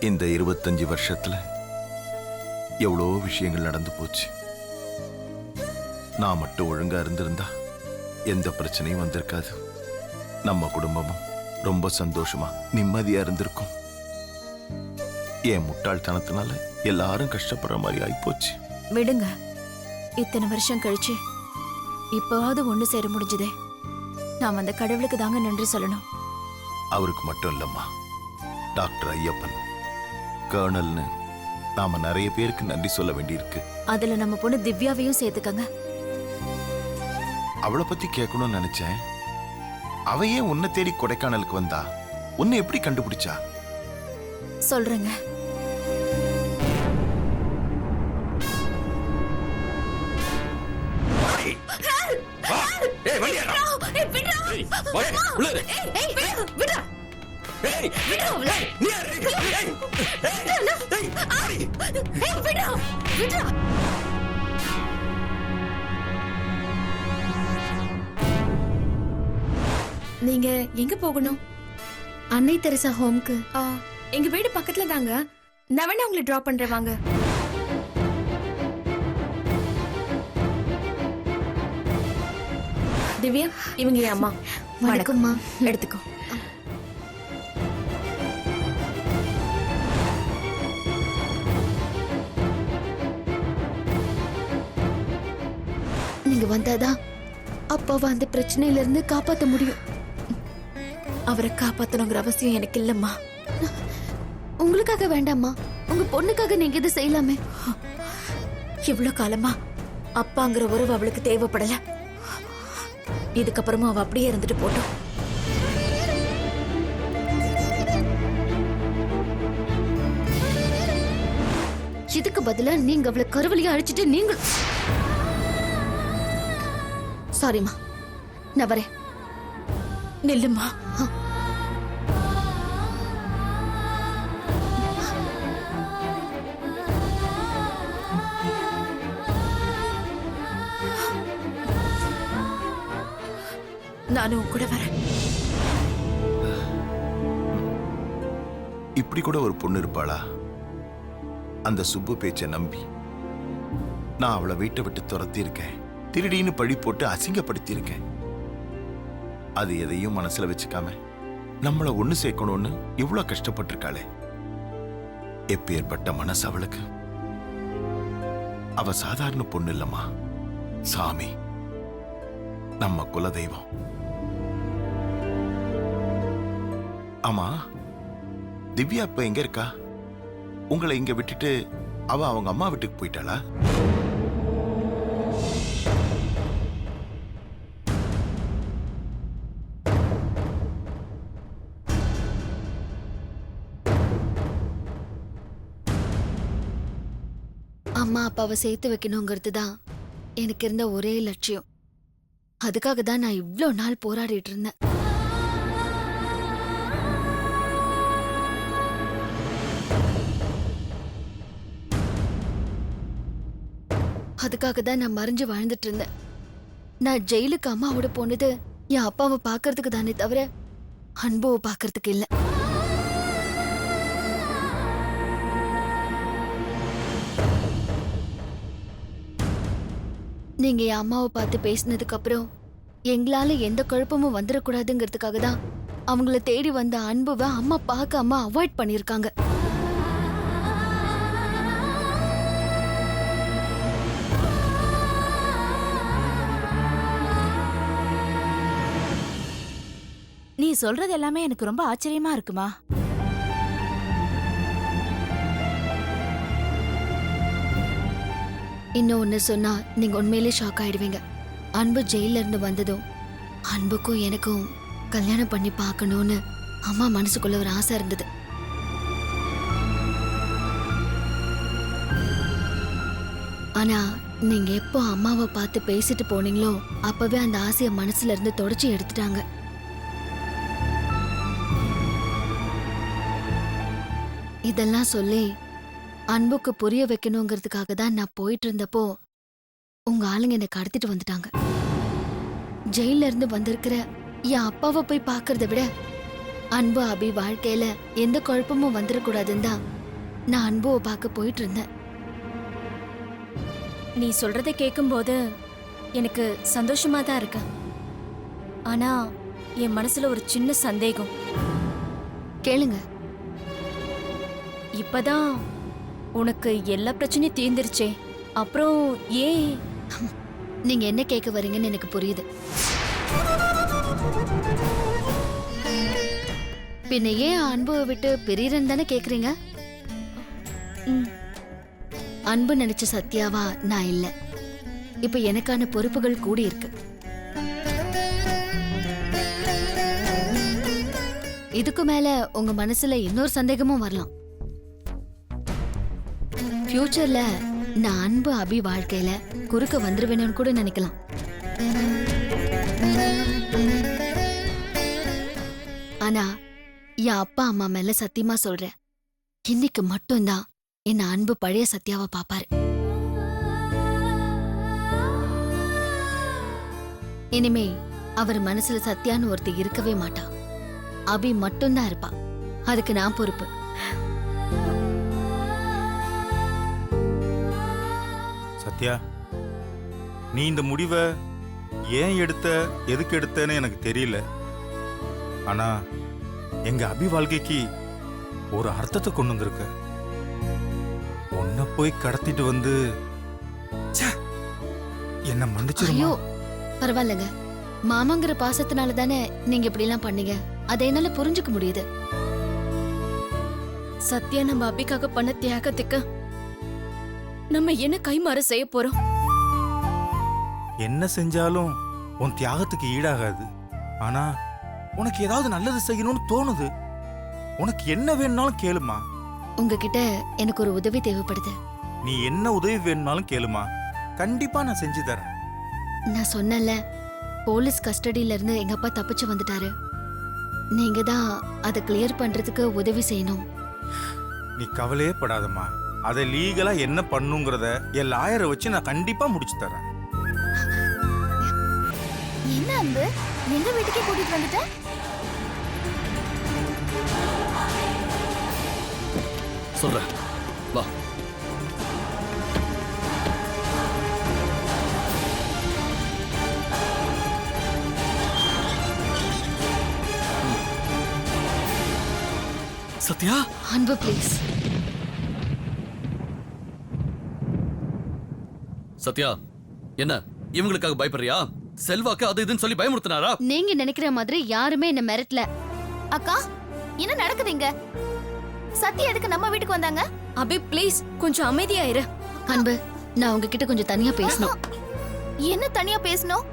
இந்த இருபத்தஞ்சு வருஷத்துல எவ்வளோ விஷயங்கள் நடந்து போச்சு. நான் மட்டும் ஒழுங்கா இருந்திருந்தா எந்த பிரச்சனையும் வந்திருக்காது. நம்ம குடும்பமும் ரொம்ப சந்தோஷமா நிம்மதியா இருந்திருக்கும். என் முட்டாள்தனத்தினால எல்லாரும் கஷ்டப்படுற மாதிரி ஆயிப்போச்சு. விடுங்க. இத்தனை வருஷம் கழிச்சு இப்பவாவது ஒண்ணு சேர முடிஞ்சதே. நாம் அந்த கடவுளுக்கு தாங்க நன்றி சொல்லணும். அவருக்கு மட்டும் இல்லம்மா டாக்டர் ஐயப்பன். கர்னல்னு. நாம நிறைய பேருக்கு நன்றி சொல்ல வேண்டியிருக்கு. அதுல நம்ம பொண்ணு திவ்யாவையும் சேர்த்துக்கங்க. அவளை பத்தி கேட்கணும்னு நினைச்சேன். அவ ஏன் உன்னை தேடி கொடைக்கானலுக்கு வந்தா? உன்னை எப்படி கண்டுபிடிச்சா? சொல்றேங்க. ஏய் நீங்க எங்க போகணும்? அன்னை தெரசா ஹோம்க்கு. ஆ, எங்க வீடு பக்கத்துல தாங்க. நான் வேணா உங்களை டிராப் பண்றேன் வாங்க. திவ்யா இவங்க அம்மா. வணக்கம்மா எடுத்துக்கோ. இங்க வந்தாதான் அப்பாவை அந்த பிரச்சனையில இருந்து காப்பாத்த முடியும். அவரை காப்பாத்தணுங்கிற அவசியம் எனக்கு இல்லம்மா. உங்களுக்காக வேண்டாம்மா. உங்க பொண்ணுக்காக நீங்க இது செய்யலாமே. இவ்ளோ காலமா அப்பாங்கிற உறவு அவளுக்கு தேவைப்படல. இதுக்கப்புறமா அவ அப்படியே இருந்துட்டு போட்டோம். இதுக்கு பதிலா நீங்க அவளை கருவலையை அழிச்சிட்டு நீங்கள் சாரிம்மா. நான் வரேன். நில்லுமா நானும் உன் கூட வரேன். இப்படி கூட ஒரு பொண்ணு இருப்பாளா? அந்த சுப்பு பேச்சை நம்பி. நான் அவளை வீட்டை விட்டு துரத்தி இருக்கேன் திருடின்னு பழி போட்டு அசிங்கப்படுத்தியிருக்கேன். அது எதையும் மனசுல வச்சுக்காம நம்மள ஒண்ணு சேர்க்கணும்னு இவ்வளவு கஷ்டப்பட்டிருக்காளே. எப்பேற்பட்ட மனசு அவளுக்கு? அவ சாதாரண பொண்ணு இல்லம்மா. சாமி. நம்ம குலதெய்வம். ஆமா. திவ்யா இப்ப எங்க இருக்கா? உங்களை இங்க விட்டுட்டு அவ அவங்க அம்மா வீட்டுக்கு போயிட்டாளா? அம்மா அப்பாவை சேர்த்து வைக்கணுங்கிறது தான் எனக்கு இருந்த ஒரே லட்சியம். அதுக்காக தான் நான் இவ்வளோ நாள் போராடிட்டு இருந்தேன். அதுக்காக தான் நான் மறைஞ்சு வாழ்ந்துட்டு இருந்தேன். நான் ஜெயிலுக்கு அம்மாவோட போனது என் அப்பாவை பார்க்கறதுக்கு தானே தவிர அன்புவை பார்க்கறதுக்கு இல்லை. நீங்க என் அம்மாவை பார்த்து பேசினதுக்கு அப்புறம் எங்களால எந்த குழப்பமும் வந்துடக்கூடாதுங்கிறதுக்காக தான் அவங்கள தேடி வந்த அன்புவை அம்மா பார்க்காம அவாய்ட் பண்ணியிருக்காங்க. நீ சொல்றது எல்லாமே எனக்கு ரொம்ப ஆச்சரியமா இருக்குமா? இன்னும் ஒன்று சொன்னால் நீங்கள் உண்மையிலே ஷாக் ஆகிடுவீங்க அன்பு ஜெயிலிருந்து வந்ததும் அன்புக்கும் எனக்கும் கல்யாணம் பண்ணி பார்க்கணும்னு அம்மா மனசுக்குள்ள ஒரு ஆசை இருந்தது. ஆனா நீங்க எப்போ அம்மாவை பார்த்து பேசிட்டு போனீங்களோ அப்பவே அந்த ஆசையை மனசுல இருந்து தொடச்சி எடுத்துட்டாங்க. இதெல்லாம் சொல்லி அன்புக்கு புரிய வைக்கணுங்கிறதுக்காக தான் நான் போயிட்டு இருந்தப்போ உங்க ஆளுங்க என்னை கடத்திட்டு வந்துட்டாங்க. ஜெயில இருந்து வந்திருக்கிற என் அப்பாவை போய் பார்க்கறத விட அன்பு அபி வாழ்க்கையில எந்த குழப்பமும் வந்துடக்கூடாதுன்னு தான் நான் அன்புவை பார்க்க போயிட்டு இருந்தேன் நீ சொல்றதை கேட்கும்போது எனக்கு சந்தோஷமா தான் இருக்கு. ஆனா என் மனசுல ஒரு சின்ன சந்தேகம். கேளுங்க. இப்பதான் உனக்கு எல்லா பிரச்சனையும் தீர்ந்துருச்சே. அப்புறம் ஏன்? நீங்க என்ன கேட்க வரீங்கன்னு எனக்கு புரியுது. பின்ன ஏன் அன்புவை விட்டு பிரியறன்னு தானே கேக்குறீங்க? ம், அன்பு நினைச்ச சத்யாவா நான் இல்ல. இப்ப எனக்கான பொறுப்புகள் கூடி இருக்கு. இதுக்கு மேல உங்க மனசுல இன்னொரு சந்தேகமும் வரலாம். ஃபியூச்சர்ல நான் அன்பு அபி வாழ்க்கையில குறுக்க வந்துருவேணும்னு கூட நினைக்கலாம். ஆனா என் அப்பா அம்மா மேல சத்தியமா சொல்றேன். இன்னைக்கு மட்டும்தான் என்ன அன்பு பழைய சத்யாவை பாப்பாரு. இனிமே அவர் மனசுல சத்யான்னு ஒருத்தர் இருக்கவே மாட்டா. அபி மட்டும்தான் இருப்பா. அதுக்கு நான் பொறுப்பு. சத்யா நீ இந்த முடிவை ஏன் எடுத்த எதுக்கு எடுத்தேன்னு எனக்கு தெரியல. ஆனா எங்க அபி வாழ்க்கைக்கு ஒரு அர்த்தத்தை கொண்டு வந்திருக்க. உன்னை போய் கடத்திட்டு வந்து என்னை மன்னிச்சிருமா? பரவாயில்லைங்க. மாமாங்கிற பாசத்தினால தானே நீங்க இப்படி எல்லாம் பண்ணீங்க. அதை என்னால புரிஞ்சுக்க முடியுது. சத்யா நம்ம அபிக்காக பண்ண தியாகத்துக்கு நம்ம என்ன கைமாறு செய்ய போறோம்? என்ன செஞ்சாலும் உன் தியாகத்துக்கு ஈடாகாது. ஆனா உனக்கு ஏதாவது நல்லது செய்யணும்னு தோணுது. உனக்கு என்ன வேணும்னாலும் கேளுமா. உங்ககிட்ட எனக்கு ஒரு உதவி தேவைப்படுது. நீ என்ன உதவி வேணும்னாலும் கேளுமா. கண்டிப்பா நான் செஞ்சு தரேன். நான் சொன்னல போலீஸ் கஸ்டடியில இருந்து எங்க அப்பா தப்பிச்சு வந்துட்டாரு. நீங்க தான் அதை கிளியர் பண்றதுக்கு உதவி செய்யணும். நீ கவலையே படாதம்மா. அதை லீகலா என்ன பண்ணுங்கிறத என் லாயரை வச்சு நான் கண்டிப்பா முடிச்சு தரேன். என்ன அன்பு? எங்க வீட்டுக்கே கூட்டிட்டு வந்துட்ட? சொல்றேன். வா. சத்யா? அன்பு ப்ளீஸ் சத்யா என்ன இவங்களுக்காக பயப்படுறியா? செல்வாக்கு அது இதுன்னு சொல்லி பயமுறுத்தினாரா? நீங்க நினைக்கிற மாதிரி யாருமே என்ன மிரட்டல. அக்கா என்ன நடக்குது இங்க? சத்யா எதுக்கு நம்ம வீட்டுக்கு வந்தாங்க? அபி ப்ளீஸ் கொஞ்சம் அமைதியா இரு அன்பு நான் உங்ககிட்ட கொஞ்சம் தனியா பேசணும். என்ன தனியா பேசணும்?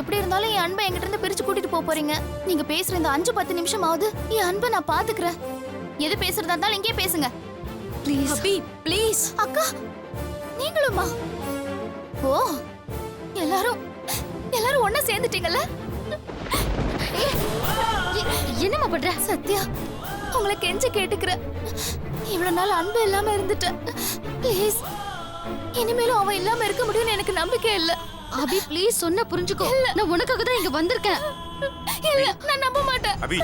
எப்படி இருந்தாலும் என் அன்பை என்கிட்ட இருந்து பிரிச்சு கூட்டிட்டு போக போறீங்க. நீங்க பேசுற இந்த அஞ்சு பத்து நிமிஷம் ஆகுது என் அன்பை நான் பாத்துக்கிறேன். எது பேசுறதா இருந்தாலும் இங்கே பேசுங்க. Please Abhi please. அக்கா நீங்களுமா ஓ எல்லாரும் எல்லாரும் ஒண்ணா சேர்ந்துட்டீங்கல்ல? என்னம்மா பண்ற? சத்யா உங்களை கெஞ்ச கேட்டுக்கிறேன் இவ்வளவு நாள் அன்பு இல்லாம இருந்துட்டேன் ப்ளீஸ் இனிமேலும் அவன் இல்லாம இருக்க முடியும்னு எனக்கு நம்பிக்கை இல்ல. அபி ப்ளீஸ் சொன்ன புரிஞ்சுக்கோ. நான் உனக்காக தான் இங்க வந்திருக்கேன். இல்ல நான் நம்ப மாட்டேன். அபி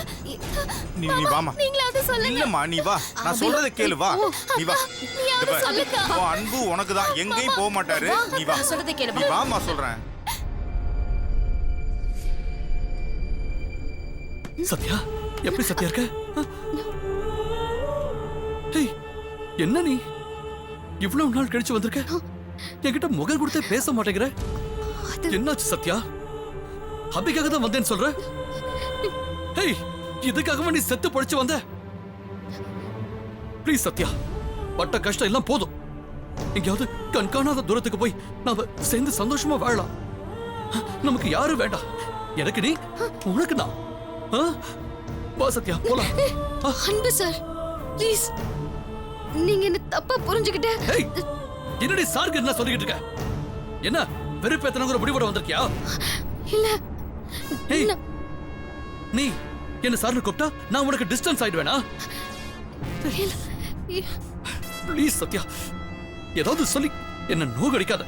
நீ நீ வாமா நீங்களாவது சொல்லுங்க. இல்லம்மா நீ வா. நான் சொல்றத கேளு வா. நீ வா. நீயாவது சொல்லுக்கா. உன் அன்பு உனக்கு தான். எங்கேயும் போக மாட்டாரு. நீ வா. சொல்றதை கேளு, நீ. வாமா சொல்றேன். சத்யா எப்படி சத்யா இருக்க? ஏய், என்ன நீ? இவ்வளவு நாள் கழிச்சு வந்திருக்க? என்கிட்ட முகல் கொடுத்தே பேச மாட்டேங்கிற. என்னாச்சு சத்யா? அபிக்காக தான் வந்தேன்னு சொல்ற? ஏய் இதுக்காகவா நீ செத்து பழிச்சு வந்த? ப்ளீஸ் சத்யா பட்ட கஷ்டம் எல்லாம் போதும். எங்கேயாவது கண்காணாத தூரத்துக்கு போய் நாம சேர்ந்து சந்தோஷமா வாழலாம். நமக்கு யாரும் வேண்டாம். எனக்கு நீ உனக்கு நான்? வா சத்யா போலாம். அன்பு சார் ப்ளீஸ் நீங்க என்ன தப்பா புரிஞ்சுக்கிட்ட என்னடி சார்க்கு என்ன சொல்லிக்கிட்டு இருக்க? என்ன வெறுப்பேத்தனங்கிற முடிவோட வந்திருக்கியா? இல்ல நீ என்ன சார்னு கூப்பிட்டா நான் உனக்கு டிஸ்டன்ஸ் ஆயிடுவேனா. ப்ளீஸ் சத்யா. ஏதாவது சொல்லி என்ன நோகடிக்காத.